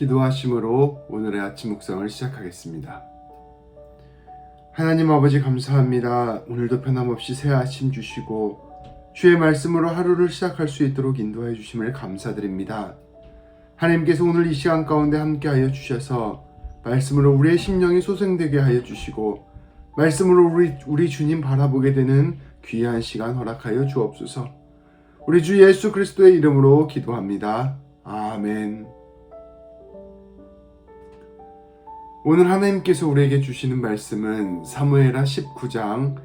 기도하심으로 오늘의 아침 묵상을 시작하겠습니다. 하나님 아버지 감사합니다. 오늘도 변함없이 새 아침 주시고 주의 말씀으로 하루를 시작할 수 있도록 인도해 주심을 감사드립니다. 하나님께서 오늘 이 시간 가운데 함께하여 주셔서 말씀으로 우리의 심령이 소생되게 하여 주시고 말씀으로 우리 우리 주님 바라보게 되는 귀한 시간 허락하여 주옵소서. 우리 주 예수 그리스도의 이름으로 기도합니다. 아멘. 오늘 하나님께서 우리에게 주시는 말씀은 사무엘하 19장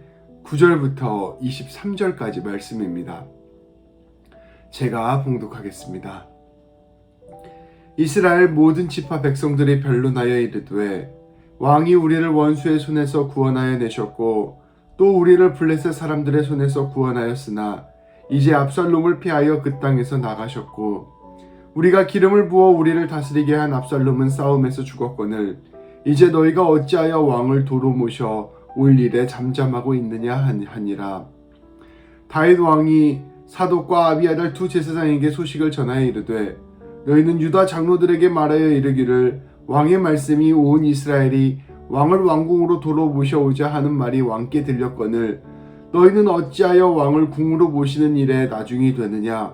9절부터 23절까지 말씀입니다. 제가 봉독하겠습니다. 이스라엘 모든 지파 백성들이 변론하여 이르되 왕이 우리를 원수의 손에서 구원하여 내셨고 또 우리를 블레셋 사람들의 손에서 구원하였으나 이제 압살롬을 피하여 그 땅에서 나가셨고 우리가 기름을 부어 우리를 다스리게 한 압살롬은 싸움에서 죽었거늘 이제 너희가 어찌하여 왕을 도로 모셔 올 일에 잠잠하고 있느냐 하니라. 다윗 왕이 사독과 아비아달 두 제사장에게 소식을 전하여 이르되 너희는 유다 장로들에게 말하여 이르기를 왕의 말씀이 온 이스라엘이 왕을 왕궁으로 도로 모셔오자 하는 말이 왕께 들렸거늘 너희는 어찌하여 왕을 궁으로 모시는 일에 나중이 되느냐?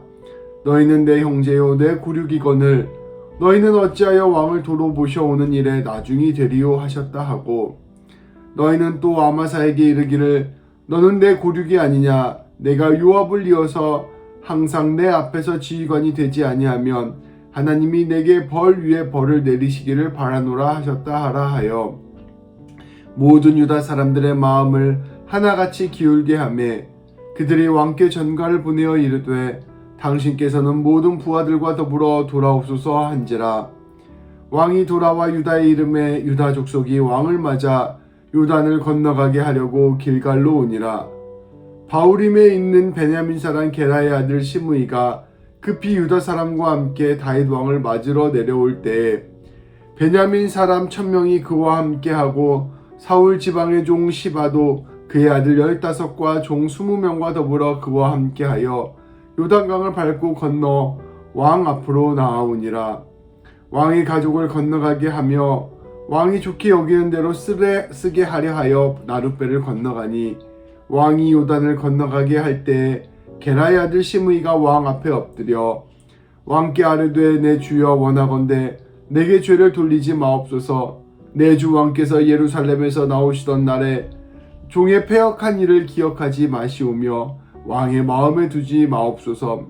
너희는 내 형제요 내 구륙이거늘 너희는 어찌하여 왕을 도로 모셔오는 일에 나중이 되리요 하셨다 하고 너희는 또 아마사에게 이르기를 너는 내 고륙이 아니냐? 내가 요압을 이어서 항상 내 앞에서 지휘관이 되지 아니하면 하나님이 내게 벌 위에 벌을 내리시기를 바라노라 하셨다 하라 하여 모든 유다 사람들의 마음을 하나같이 기울게 하매 그들이 왕께 전가를 보내어 이르되 당신께서는 모든 부하들과 더불어 돌아옵소서 한지라. 왕이 돌아와 유다의 이름에 유다 족속이 왕을 맞아 요단을 건너가게 하려고 길갈로 오니라. 바울임에 있는 베냐민 사람 게라의 아들 시므이가 급히 유다 사람과 함께 다윗 왕을 맞으러 내려올 때에 베냐민 사람 천명이 그와 함께하고 사울 지방의 종 시바도 그의 아들 열다섯과 종 스무 명과 더불어 그와 함께하여 요단강을 밟고 건너 왕 앞으로 나아오니라. 왕이 가족을 건너가게 하며 왕이 좋게 여기는 대로 쓰래, 쓰게 하려 하여 나룻배를 건너가니 왕이 요단을 건너가게 할 때 게라의 아들 시므이가 왕 앞에 엎드려 왕께 아뢰되 내 주여 원하건대 내게 죄를 돌리지 마옵소서. 내 주 왕께서 예루살렘에서 나오시던 날에 종의 폐역한 일을 기억하지 마시오며 왕의 마음에 두지 마옵소서.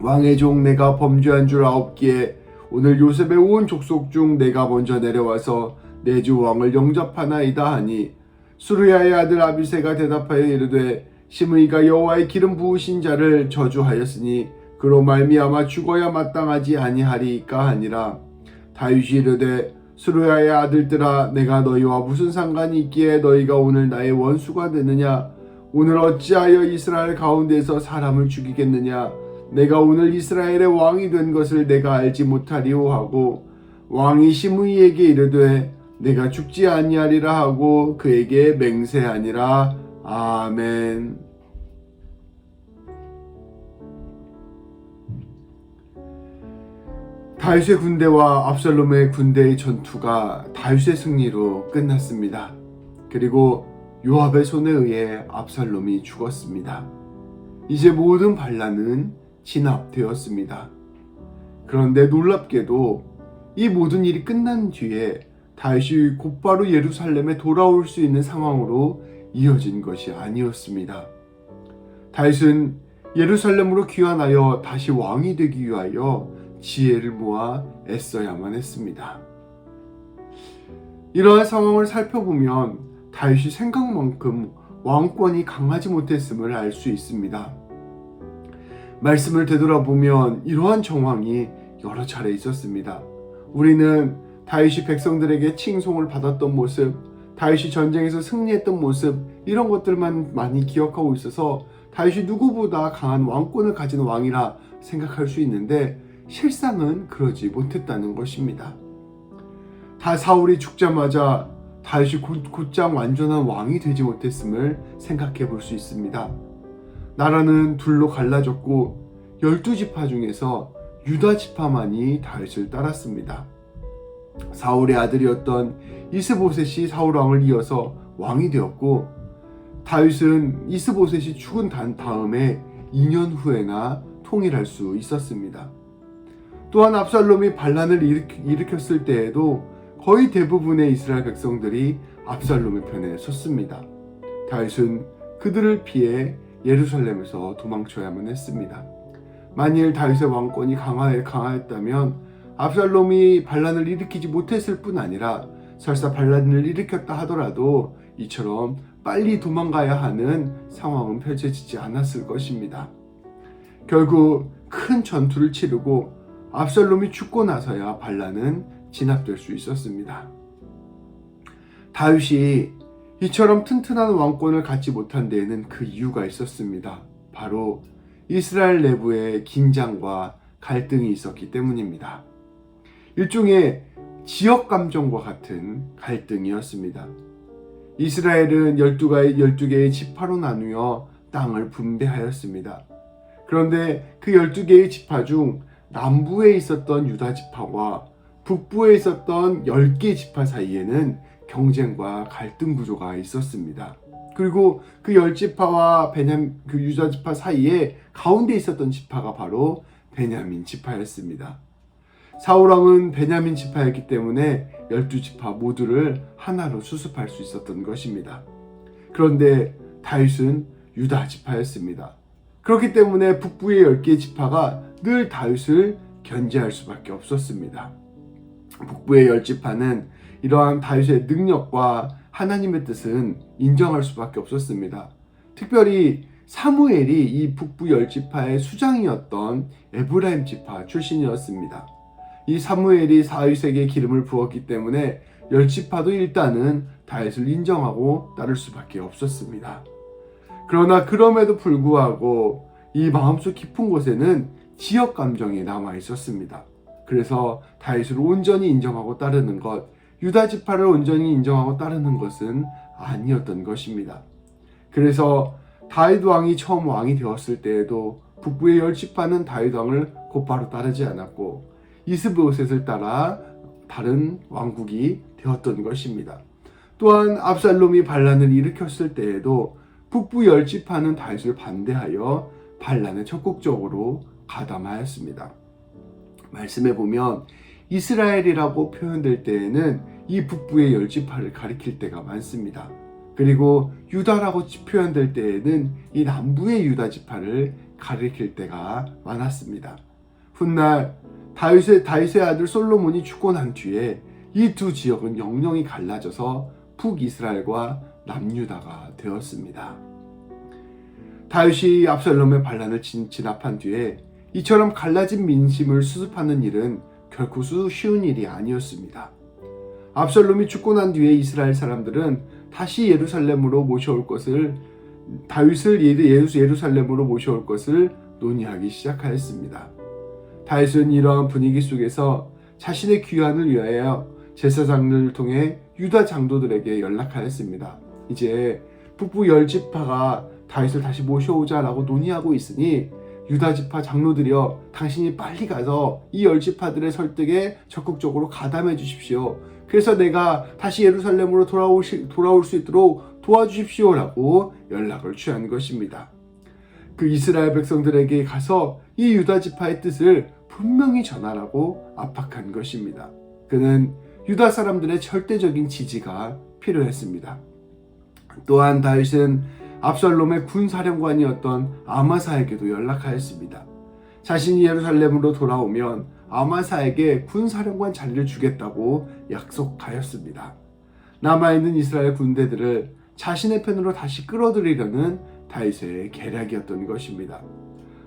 왕의 종 내가 범죄한 줄 아옵기에 오늘 요셉의 온 족속 중 내가 먼저 내려와서 내 주 왕을 영접하나이다 하니 수르야의 아들 아비세가 대답하여 이르되 시므이가 여호와의 기름 부으신 자를 저주하였으니 그로 말미암아 죽어야 마땅하지 아니하리까 하니라. 다윗이 이르되 수르야의 아들들아 내가 너희와 무슨 상관이 있기에 너희가 오늘 나의 원수가 되느냐 오늘 어찌하여 이스라엘 가운데서 사람을 죽이겠느냐 내가 오늘 이스라엘의 왕이 된 것을 내가 알지 못하리오 하고 왕이 시므이에게 이르되 내가 죽지 아니하리라 하고 그에게 맹세하니라 아멘. 다윗의 군대와 압살롬의 군대의 전투가 다윗의 승리로 끝났습니다. 그리고 요압의 손에 의해 압살롬이 죽었습니다. 이제 모든 반란은 진압되었습니다. 그런데 놀랍게도 이 모든 일이 끝난 뒤에 다윗이 곧바로 예루살렘에 돌아올 수 있는 상황으로 이어진 것이 아니었습니다. 다윗은 예루살렘으로 귀환하여 다시 왕이 되기 위하여 지혜를 모아 애써야만 했습니다. 이러한 상황을 살펴보면 다윗이 생각만큼 왕권이 강하지 못했음을 알 수 있습니다. 말씀을 되돌아보면 이러한 정황이 여러 차례 있었습니다. 우리는 다윗이 백성들에게 칭송을 받았던 모습, 다윗이 전쟁에서 승리했던 모습 이런 것들만 많이 기억하고 있어서 다윗이 누구보다 강한 왕권을 가진 왕이라 생각할 수 있는데 실상은 그러지 못했다는 것입니다. 다 사울이 죽자마자 다윗이 곧장 완전한 왕이 되지 못했음을 생각해 볼 수 있습니다. 나라는 둘로 갈라졌고 열두 지파 중에서 유다 지파만이 다윗을 따랐습니다. 사울의 아들이었던 이스보셋이 사울 왕을 이어서 왕이 되었고 다윗은 이스보셋이 죽은 단 다음에 2년 후에나 통일할 수 있었습니다. 또한 압살롬이 반란을 일으켰을 때에도 거의 대부분의 이스라엘 백성들이 압살롬의 편에 섰습니다. 다윗은 그들을 피해 예루살렘에서 도망쳐야만 했습니다. 만일 다윗의 왕권이 강하, 강하였다면 압살롬이 반란을 일으키지 못했을 뿐 아니라 설사 반란을 일으켰다 하더라도 이처럼 빨리 도망가야 하는 상황은 펼쳐지지 않았을 것입니다. 결국 큰 전투를 치르고 압살롬이 죽고 나서야 반란은 진압될 수 있었습니다. 다윗이 이처럼 튼튼한 왕권을 갖지 못한 데에는 그 이유가 있었습니다. 바로 이스라엘 내부의 긴장과 갈등이 있었기 때문입니다. 일종의 지역 감정과 같은 갈등이었습니다. 이스라엘은 12개의, 12개의 지파로 나누어 땅을 분배하였습니다. 그런데 그 12개의 지파 중 남부에 있었던 유다 지파와 북부에 있었던 10개 지파 사이에는 경쟁과 갈등 구조가 있었습니다. 그리고 그 열 지파와 베냐민 그 유다 지파 사이에 가운데 있었던 지파가 바로 베냐민 지파였습니다. 사울 왕은 베냐민 지파였기 때문에 열두 지파 모두를 하나로 수습할 수 있었던 것입니다. 그런데 다윗은 유다 지파였습니다. 그렇기 때문에 북부의 열개 지파가 늘 다윗을 견제할 수밖에 없었습니다. 북부의 열 지파는 이러한 다윗의 능력과 하나님의 뜻은 인정할 수밖에 없었습니다. 특별히 사무엘이 이 북부 열 지파의 수장이었던 에브라임 지파 출신이었습니다. 이 사무엘이 다윗에게 기름을 부었기 때문에 열 지파도 일단은 다윗을 인정하고 따를 수밖에 없었습니다. 그러나 그럼에도 불구하고 이 마음속 깊은 곳에는 지역 감정이 남아 있었습니다. 그래서 다윗을 온전히 인정하고 따르는 것, 유다 지파를 온전히 인정하고 따르는 것은 아니었던 것입니다. 그래서 다윗 왕이 처음 왕이 되었을 때에도 북부의 열 지파는 다윗 왕을 곧바로 따르지 않았고 이스보셋을 따라 다른 왕국이 되었던 것입니다. 또한 압살롬이 반란을 일으켰을 때에도 북부 열 지파는 다윗을 반대하여 반란에 적극적으로 가담하였습니다. 말씀해 보면 이스라엘이라고 표현될 때에는 이 북부의 열 지파를 가리킬 때가 많습니다. 그리고 유다라고 표현될 때에는 이 남부의 유다 지파를 가리킬 때가 많았습니다. 훗날 다윗의 다윗의 아들 솔로몬이 죽고 난 뒤에 이 두 지역은 영영이 갈라져서 북이스라엘과 남유다가 되었습니다. 다윗이 압살롬의 반란을 진압한 뒤에 이처럼 갈라진 민심을 수습하는 일은 결코 쉬운 일이 아니었습니다. 압살롬이 죽고 난 뒤에 이스라엘 사람들은 다시 예루살렘으로 모셔올 것을 다윗을 예루살렘으로 모셔올 것을 논의하기 시작하였습니다. 다윗은 이러한 분위기 속에서 자신의 귀환을 위하여 제사장을 통해 유다 장도들에게 연락하였습니다. 이제 북부 열 지파가 다윗을 다시 모셔오자라고 논의하고 있으니 유다 지파 장로들이여 당신이 빨리 가서 이 열 지파들의 설득에 적극적으로 가담해 주십시오. 그래서 내가 다시 예루살렘으로 돌아오시, 돌아올 수 있도록 도와주십시오라고 연락을 취한 것입니다. 그 이스라엘 백성들에게 가서 이 유다 지파의 뜻을 분명히 전하라고 압박한 것입니다. 그는 유다 사람들의 절대적인 지지가 필요했습니다. 또한 다윗은 압살롬의 군사령관이었던 아마사에게도 연락하였습니다. 자신이 예루살렘으로 돌아오면 아마사에게 군사령관 자리를 주겠다고 약속하였습니다. 남아있는 이스라엘 군대들을 자신의 편으로 다시 끌어들이려는 다윗의 계략이었던 것입니다.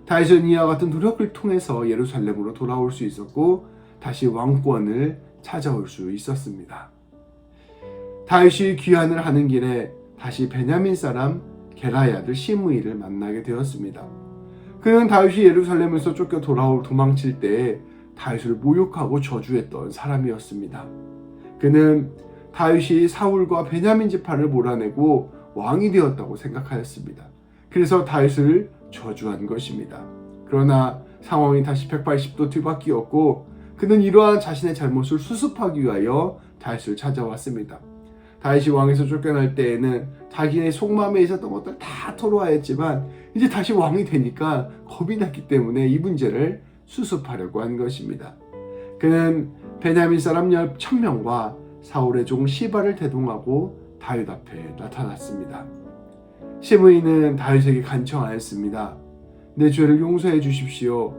다윗은 이와 같은 노력을 통해서 예루살렘으로 돌아올 수 있었고 다시 왕권을 찾아올 수 있었습니다. 다윗이 귀환을 하는 길에 다시 베냐민 사람 게라의 아들 시므이를 만나게 되었습니다. 그는 다윗이 예루살렘에서 쫓겨 돌아올 도망칠 때 다윗을 모욕하고 저주했던 사람이었습니다. 그는 다윗이 사울과 베냐민 지파를 몰아내고 왕이 되었다고 생각하였습니다. 그래서 다윗을 저주한 것입니다. 그러나 상황이 다시 180도 뒤바뀌었고 그는 이러한 자신의 잘못을 수습하기 위하여 다윗을 찾아왔습니다. 다윗이 왕에서 쫓겨날 때에는 자기의 속마음에 있었던 것들 다 토로하였지만 이제 다시 왕이 되니까 겁이 났기 때문에 이 문제를 수습하려고 한 것입니다. 그는 베냐민 사람 열 천명과 사울의 종 시바를 대동하고 다윗 앞에 나타났습니다. 시므이는 다윗에게 간청하였습니다. 내 죄를 용서해 주십시오.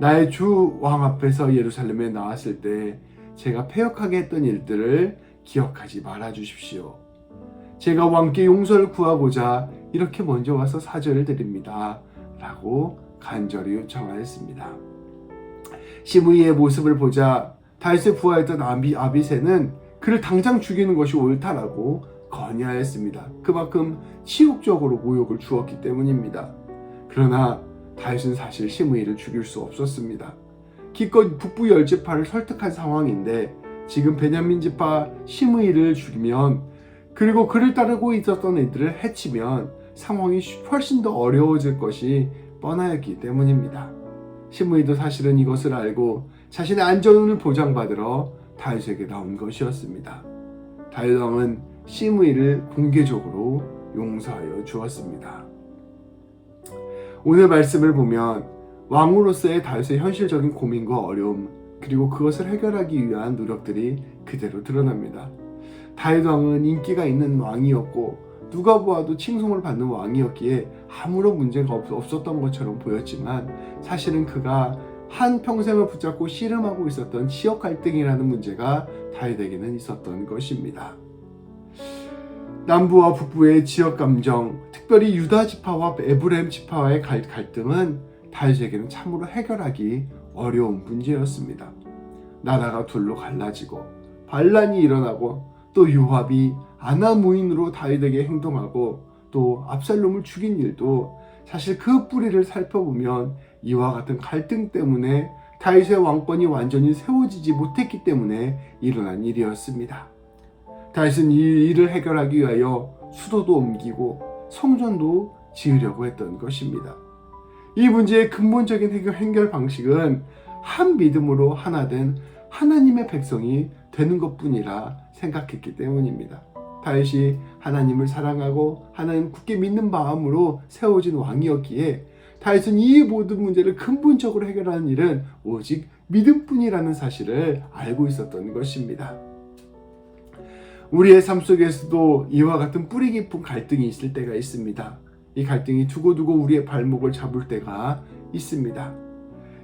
나의 주 왕 앞에서 예루살렘에 나왔을 때 제가 패역하게 했던 일들을 기억하지 말아 주십시오. 제가 왕께 용서를 구하고자 이렇게 먼저 와서 사죄를 드립니다. 라고 간절히 요청하였습니다. 시므이의 모습을 보자 다윗의 부하였던 아비, 아비세는 그를 당장 죽이는 것이 옳다라고 건의하였습니다. 그만큼 치욕적으로 모욕을 주었기 때문입니다. 그러나 다윗은 사실 시므이를 죽일 수 없었습니다. 기껏 북부 열지파를 설득한 상황인데 지금 베냐민 지파 시므이를 죽이면 그리고 그를 따르고 있었던 이들을 해치면 상황이 훨씬 더 어려워질 것이 뻔하였기 때문입니다. 시므이도 사실은 이것을 알고 자신의 안전을 보장받으러 다윗에게 나온 것이었습니다. 다윗 왕은 시므이를 공개적으로 용서하여 주었습니다. 오늘 말씀을 보면 왕으로서의 다윗의 현실적인 고민과 어려움 그리고 그것을 해결하기 위한 노력들이 그대로 드러납니다. 다윗 왕은 인기가 있는 왕이었고 누가 보아도 칭송을 받는 왕이었기에 아무런 문제가 없- 없었던 것처럼 보였지만 사실은 그가 한 평생을 붙잡고 씨름하고 있었던 지역 갈등이라는 문제가 다윗에게는 있었던 것입니다. 남부와 북부의 지역 감정, 특별히 유다 지파와 에브라임 지파와의 갈- 갈등은 다윗에게는 참으로 해결하기 어려운 문제였습니다. 나라가 둘로 갈라지고 반란이 일어나고 또 요압이 아나무인으로 다윗에게 행동하고 또 압살롬을 죽인 일도 사실 그 뿌리를 살펴보면 이와 같은 갈등 때문에 다윗의 왕권이 완전히 세워지지 못했기 때문에 일어난 일이었습니다. 다윗은 이 일을 해결하기 위하여 수도도 옮기고 성전도 지으려고 했던 것입니다. 이 문제의 근본적인 해결, 방식은 한 믿음으로 하나 된 하나님의 백성이 되는 것뿐이라 생각했기 때문입니다. 다윗이 하나님을 사랑하고 하나님 굳게 믿는 마음으로 세워진 왕이었기에 다윗은 이 모든 문제를 근본적으로 해결하는 일은 오직 믿음뿐이라는 사실을 알고 있었던 것입니다. 우리의 삶 속에서도 이와 같은 뿌리 깊은 갈등이 있을 때가 있습니다. 이 갈등이 두고두고 우리의 발목을 잡을 때가 있습니다.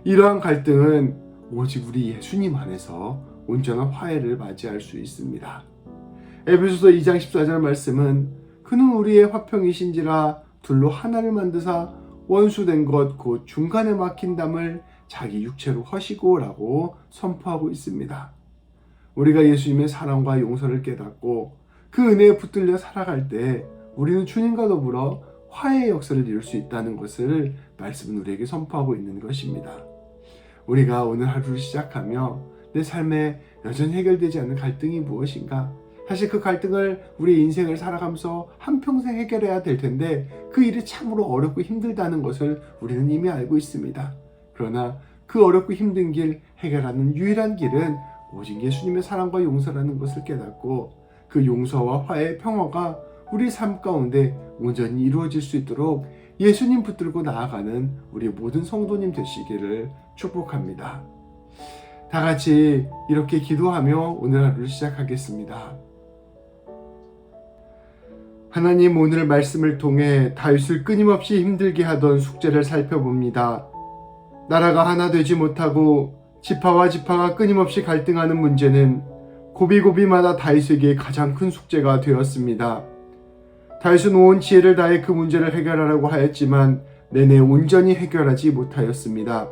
이러한 갈등은 오직 우리 예수님 안에서 온전한 화해를 맞이할 수 있습니다. 에베소서 2장 14절 말씀은 그는 우리의 화평이신지라 둘로 하나를 만드사 원수된 것 곧 중간에 막힌 담을 자기 육체로 허시고 라고 선포하고 있습니다. 우리가 예수님의 사랑과 용서를 깨닫고 그 은혜에 붙들려 살아갈 때 우리는 주님과 더불어 화해의 역사를 이룰 수 있다는 것을 말씀은 우리에게 선포하고 있는 것입니다. 우리가 오늘 하루를 시작하며 내 삶에 여전히 해결되지 않는 갈등이 무엇인가? 사실 그 갈등을 우리 인생을 살아가면서 한평생 해결해야 될 텐데 그 일이 참으로 어렵고 힘들다는 것을 우리는 이미 알고 있습니다. 그러나 그 어렵고 힘든 길 해결하는 유일한 길은 오직 예수님의 사랑과 용서라는 것을 깨닫고 그 용서와 화해, 평화가 우리 삶 가운데 온전히 이루어질 수 있도록 예수님 붙들고 나아가는 우리 모든 성도님 되시기를 축복합니다. 다 같이 이렇게 기도하며 오늘 하루를 시작하겠습니다. 하나님 오늘 말씀을 통해 다윗을 끊임없이 힘들게 하던 숙제를 살펴봅니다. 나라가 하나 되지 못하고 지파와 지파가 끊임없이 갈등하는 문제는 고비고비마다 다윗에게 가장 큰 숙제가 되었습니다. 다윗은 온 지혜를 다해 그 문제를 해결하라고 하였지만 내내 온전히 해결하지 못하였습니다.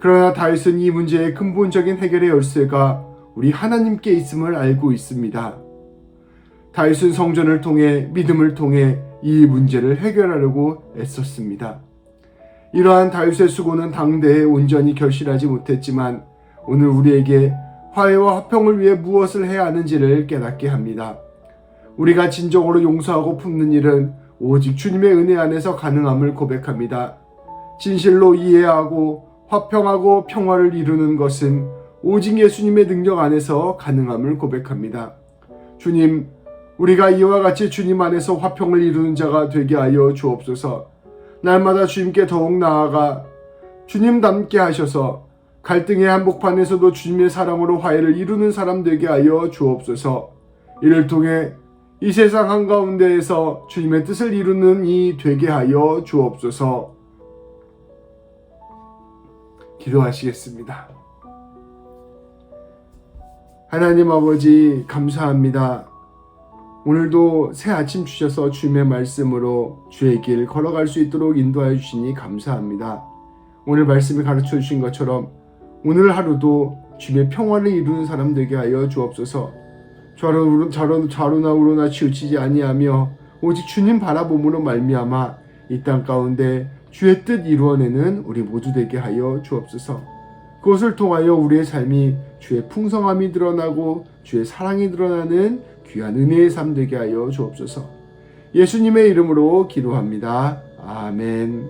그러나 다윗은 이 문제의 근본적인 해결의 열쇠가 우리 하나님께 있음을 알고 있습니다. 다윗은 성전을 통해 믿음을 통해 이 문제를 해결하려고 애썼습니다. 이러한 다윗의 수고는 당대에 온전히 결실하지 못했지만 오늘 우리에게 화해와 화평을 위해 무엇을 해야 하는지를 깨닫게 합니다. 우리가 진정으로 용서하고 품는 일은 오직 주님의 은혜 안에서 가능함을 고백합니다. 진실로 이해하고 화평하고 평화를 이루는 것은 오직 예수님의 능력 안에서 가능함을 고백합니다. 주님, 우리가 이와 같이 주님 안에서 화평을 이루는 자가 되게 하여 주옵소서. 날마다 주님께 더욱 나아가 주님 닮게 하셔서 갈등의 한복판에서도 주님의 사랑으로 화해를 이루는 사람 되게 하여 주옵소서. 이를 통해 이 세상 한가운데에서 주님의 뜻을 이루는 이 되게 하여 주옵소서. 기도하시겠습니다. 하나님 아버지 감사합니다. 오늘도 새 아침 주셔서 주님의 말씀으로 주의 길 걸어갈 수 있도록 인도하여 주시니 감사합니다. 오늘 말씀을 가르쳐 주신 것처럼 오늘 하루도 주님의 평화를 이루는 사람 되게 하여 주옵소서. 좌로 좌로 좌로나 우로나 치우치지 아니하며 오직 주님 바라봄으로 말미암아 이 땅 가운데 주의 뜻 이루어내는 우리 모두 되게 하여 주옵소서. 그것을 통하여 우리의 삶이 주의 풍성함이 드러나고 주의 사랑이 드러나는 귀한 은혜의 삶 되게 하여 주옵소서. 예수님의 이름으로 기도합니다. 아멘.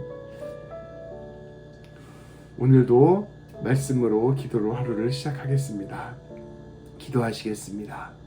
오늘도 말씀으로 기도로 하루를 시작하겠습니다. 기도하시겠습니다.